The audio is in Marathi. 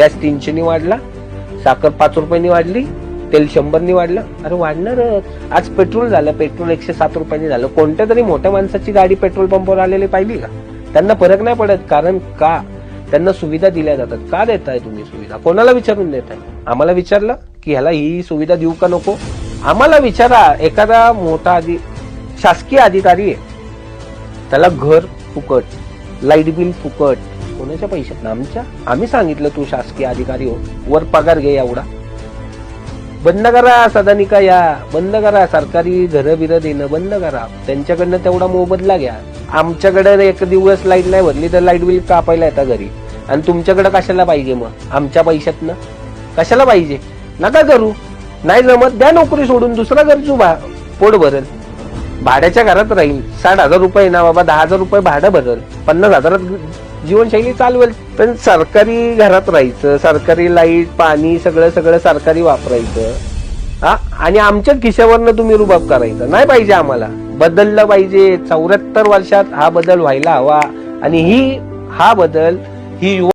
गॅस तीनशेनी वाढला साखर पाच रुपयांनी वाढली तेल शंभरनी वाढलं. अरे वाढणारच आज पेट्रोल झालं पेट्रोल एकशे सात रुपयांनी झालं. कोणत्या तरी मोठ्या माणसाची गाडी पेट्रोल पंपावर आलेली पाहिली का? त्यांना फरक नाही पडत कारण का? त्यांना सुविधा दिल्या जातात. का देताय तुम्ही सुविधा? कोणाला विचारून देताय? आम्हाला विचारलं की ह्याला ही सुविधा देऊ का नको? आम्हाला विचारा एखादा मोठा अधि शासकीय अधिकारी आहे. त्याला घर फुकट लाइट बिल फुकट कोणाच्या पैशात. आमच्या आम्ही सांगितलं तू शासकीय अधिकारी हो. वर पगार घे एवढा. बंद करा सदनिका या. बंद करा सरकारी घरं बिरं देणं बंद करा. त्यांच्याकडनं तेवढा मोबदला घ्या. आमच्याकडे एक दिवस लाइट नाही भरली तर लाइट बिल कापायला येतात घरी. आणि तुमच्याकडे कशाला पाहिजे मग? आमच्या पैशातनं? कशाला पाहिजे? नका करू. नाही जमत द्या नोकरी सोडून दुसरा गरजू बा. पोट भरल. भाड्याच्या घरात राहील. साठ हजार रुपये ना बाबा दहा हजार रुपये भाडं भरल. पन्नास हजारात जीवनशैली चालवेल पण सरकारी घरात राहायचं सरकारी लाइट पाणी सगळं सगळं सरकारी वापरायचं. हा? आणि आमच्याच खिशावरनं तुम्ही रुबाब करायचा. नाही पाहिजे आम्हाला. बदललं पाहिजे. चौऱ्याहत्तर वर्षात हा बदल व्हायला हवा. आणि ही हा बदल ही युवा